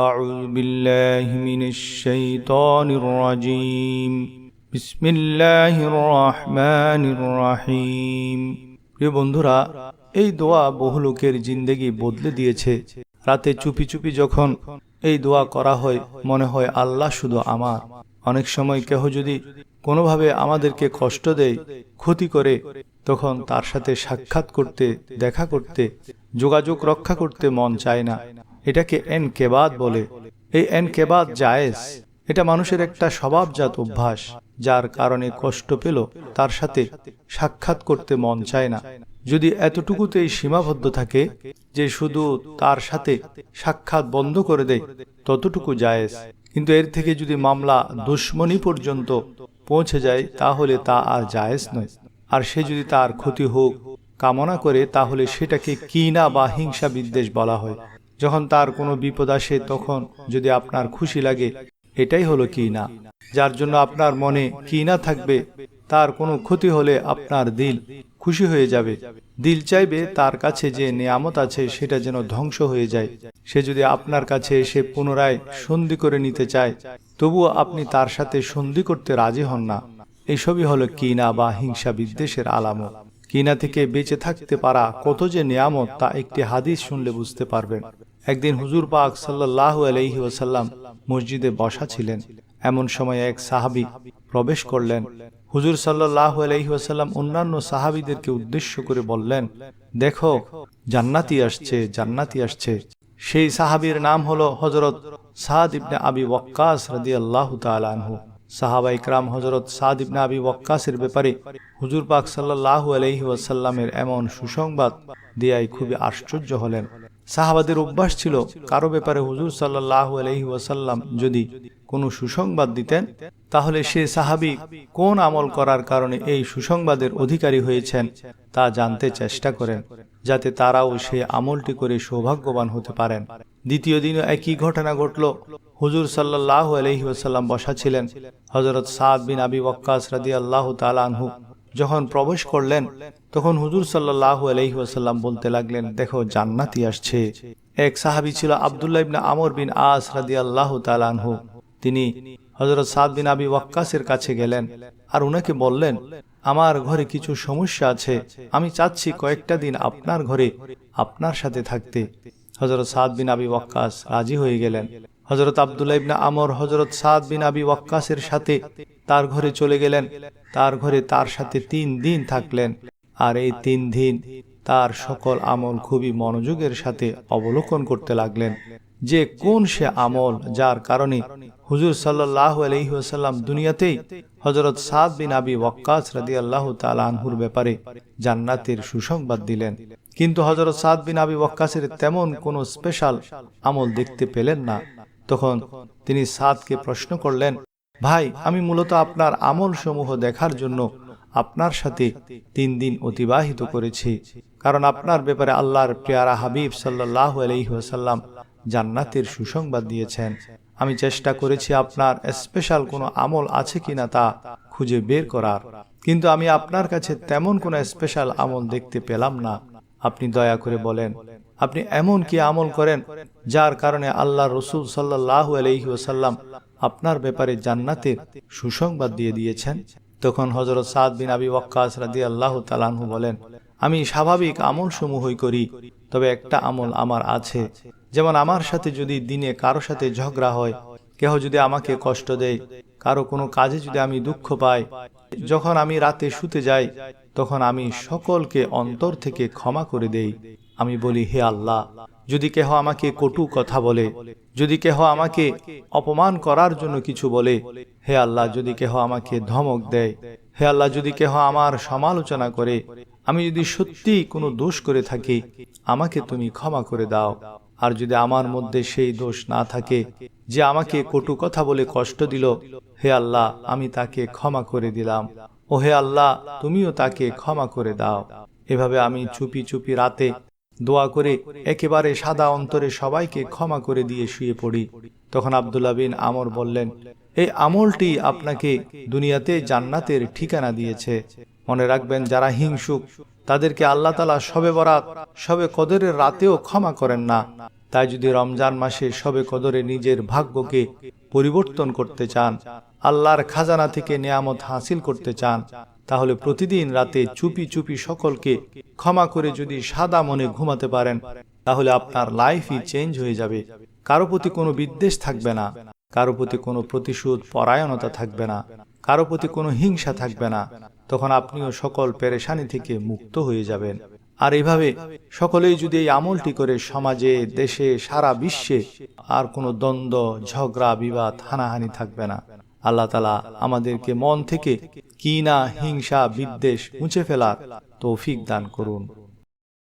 أعوذ بالله من الشيطان الرجيم بسم الله الرحمن الرحيم প্রিয় বন্ধুরা এই দোয়া বহু লোকের জিন্দেগি বদলে দিয়েছে রাতে চুপি চুপি যখন এই দোয়া করা হয় মনে হয় আল্লাহ শুধু আমার অনেক সময় কেহ যদি কোনোভাবে আমাদেরকে কষ্ট দেয় ক্ষতি করে তখন তার সাথে সাক্ষাৎ করতে দেখা করতে যোগাযোগ রক্ষা করতে মন চায় না এটাকে এন কেবাদ বলে। এই এন কেবাদ জায়েজ। এটা মানুষের একটা স্বভাবজাত অভ্যাস, যার কারণে কষ্ট পেল তার সাথে সাক্ষাৎ করতে মন চায় না। যদি এতটুকুতেই সীমাবদ্ধ থাকে যে শুধু তার সাথে সাক্ষাৎ বন্ধ করে দেয়, ততটুকু জায়েজ। কিন্তু এর থেকে যদি মামলা দুশ্মনী পর্যন্ত পৌঁছে যায়, তাহলে তা আর জায়েজ নয়। আর সে যদি তার ক্ষতি হোক, কামনা করে, তাহলে সেটাকে কিনা বা হিংসা বিদ্বেষ বলা হয়। যখন তার কোনো বিপদ আসে তখন যদি আপনার খুশি লাগে, এটাই হলো কি না যার জন্য আপনার মনে কি না থাকবে, তার কোনো ক্ষতি হলে আপনার দিল খুশি হয়ে যাবে। দিল চাইবে তার কাছে যে নিয়ামত আছে সেটা যেন ধ্বংস হয়ে যায়। সে যদি আপনার কাছে এসে পুনরায় সন্ধি করে নিতে চায়, তবুও আপনি তার সাথে সন্ধি করতে রাজি হন না। এসবই হলো কিনা বা হিংসা বিদ্বেষের আলামত। কিনা থেকে বেঁচে থাকতে পারা কত যে নিয়ামত তা একটি হাদিস শুনলে বুঝতে পারবেন। একদিন হুজুর পাক সাল্লাহ আলহি ওসাল্লাম মসজিদে বসা ছিলেন। এমন সময় এক সাহাবি প্রবেশ করলেন। হুজুর সাল্লাহ আলহি ওসাল্লাম অন্যান্য সাহাবিদেরকে উদ্দেশ্য করে বললেন, দেখো, জান্নাতি আসছে জান্নাতি আসছে। সেই সাহাবির নাম হলো হজরত সাদ ইবনে আবি ওয়াক্কাস রাদি আল্লাহ তালহু সাহাবা ইকরাম হজরত সাদ ইবনে আবি ওয়াক্কাসের ব্যাপারে হুজুর পাক সাল্লাহ আলহি ওয়াসাল্লামের এমন সুসংবাদ দিয়াই খুবই আশ্চর্য হলেন। সাহাবাদের অভ্যাস ছিল, কারও ব্যাপারে হুজুর সাল্লাহ আলহি ওয়াসাল্লাম যদি কোনো সুসংবাদ দিতেন, তাহলে সে সাহাবি কোন আমল করার কারণে এই সুসংবাদের অধিকারী হয়েছেন তা জানতে চেষ্টা করেন, যাতে তারাও সে আমলটি করে সৌভাগ্যবান হতে পারেন। দ্বিতীয় দিনও একই ঘটনা ঘটল। হুজুর সাল্লাহ আলহি ওয়াসাল্লাম বসা ছিলেন। হজরত সাদ বিন আবি ওয়াক্কাস রাদি আল্লাহ তালানহু যখন প্রবেশ করলেন, তখন হুজুর সাল্লাহ আলহি ওয়াসাল্লাম বলতে লাগলেন, দেখো, জান্নাতি আসছে। এক সাহাবি ছিল আবদুল্লাহ ইবনা আমর বিন আস রাদি আল্লাহ তালানহু তিনি হজরত সাদ বিন আবি ওয়াক্কাসের কাছে গেলেন আর উনাকে বললেন, আমার ঘরে কিছু সমস্যা আছে। আমি চাচ্ছি কয়েকটা দিন আপনার ঘরে আপনার সাথে থাকতে। হজরত সাদ বিন আবি ওয়াক্কাস রাজি হয়ে গেলেন। হজরত আবদুল্লাহ ইবনা আমর হজরত সাদ বিন আবি ওয়াক্কাসের সাথে তার ঘরে চলে গেলেন। তার ঘরে তার সাথে তিন দিন থাকলেন। আর এই তিন দিন তার সকল আমল খুবই মনোযোগের সাথে অবলোকন করতে লাগলেন। যে কোন সে আমল যার কারণে হুজুর সাল্লাহ আলহিহাসাল্লাম দুনিয়াতেই হজরত সাদ বিন আবি ওয়াক্কাস রাদি আল্লাহ তালানহুর ব্যাপারে জান্নাতের সুসংবাদ দিলেন। কিন্তু হজরত সাদ বিন আবি ওয়াক্কাসের তেমন কোনো স্পেশাল আমল দেখতে পেলেন না। তখন তিনি সাদকে প্রশ্ন করলেন ভাই, আমি মূলত আপনার আমল সমূহ দেখার জন্য আপনার সাথে তিন দিন অতিবাহিত করেছি। কারণ আপনার ব্যাপারে আল্লাহর পেয়ারা হাবিব সাল্লাহ আলহিহাসাল্লাম জান্নাতের সুসংবাদ দিয়েছেন। আমি চেষ্টা করেছি আপনার স্পেশাল কোনো আমল আছে কিনা তা খুঁজে বের করার। কিন্তু আমি আপনার কাছে তেমন কোনো স্পেশাল আমল দেখতে পেলাম না। আপনি দয়া করে বলেন, আপনি এমন কি আমল করেন যার কারণে আল্লাহ রসুল সাল্লাহ আলহি ওসাল্লাম আপনার ব্যাপারে জান্নাতের সুসংবাদ দিয়ে দিয়েছেন। তখন হজরত সাদ বিন আবি ওয়াক্কাস রাদি আল্লাহ তালাহু বলেন, আমি স্বাভাবিক আমল সমূহই করি, তবে একটা আমল আমার আছে। যেমন আমার সাথে যদি দিনে কারও সাথে ঝগড়া হয়, কেহ যদি আমাকে কষ্ট দেয়, কারও কোনো কাজে যদি আমি দুঃখ পাই, যখন আমি রাতে শুতে যাই, তখন আমি সকলকে অন্তর থেকে ক্ষমা করে দেই। আমি বলি, হে আল্লাহ যদি কেহ আমাকে কটু কথা বলে, যদি কেহ আমাকে অপমান করার জন্য কিছু বলে, হে আল্লাহ, যদি কেহ আমাকে ধমক দেয়, হে আল্লাহ, যদি কেহ আমার সমালোচনা করে, আমি যদি সত্যি কোনো দোষ করে থাকি, আমাকে তুমি ক্ষমা করে দাও। আর যদি আমার মধ্যে সেই দোষ না থাকে যে আমাকে কটু কথা বলে কষ্ট দিল, হে আল্লাহ, আমি তাকে ক্ষমা করে দিলাম। ও হে আল্লাহ, তুমিও তাকে ক্ষমা করে দাও। এভাবে আমি চুপি চুপি রাতে দোয়া করে একেবারে সাদা অন্তরে সবাইকে ক্ষমা করে দিয়ে শুয়ে পড়ি। তখন আবদুল্লা বিন আমর বললেন, এই আমলটি আপনাকে দুনিয়াতে জান্নাতের ঠিকানা দিয়েছে। মনে রাখবেন, যারা হিংসুক, তাদেরকে আল্লাহ তালা সবে বরাত, সবে কদরের রাতেও ক্ষমা করেন না। তাই যদি রমজান মাসে সবে কদরে নিজের ভাগ্যকে পরিবর্তন করতে চান, আল্লাহর খাজানা থেকে নেয়ামত হাসিল করতে চান, তাহলে প্রতিদিন রাতে চুপি চুপি সকলকে ক্ষমা করে যদি সাদা মনে ঘুমাতে পারেন, তাহলে আপনার লাইফই চেঞ্জ হয়ে যাবে। কারও প্রতি কোনো বিদ্বেষ থাকবে না, কারও প্রতি কোনো প্রতিশোধ পরায়ণতা থাকবে না, কারও প্রতি কোনো হিংসা থাকবে না, তখন আপনিও সকল পেরেশানি থেকে মুক্ত হয়ে যাবেন। আর এভাবে সকলেই যদি এই আমলটি করে সমাজে, দেশে, সারা বিশ্বে, আর কোনো দ্বন্দ্ব, ঝগড়া, বিবাদ, হানাহানি থাকবে না। আল্লাহ তালা আমাদেরকে মন থেকে কিনা হিংসা, বিদ্বেষ মুছে ফেলার তৌফিক দান করুন।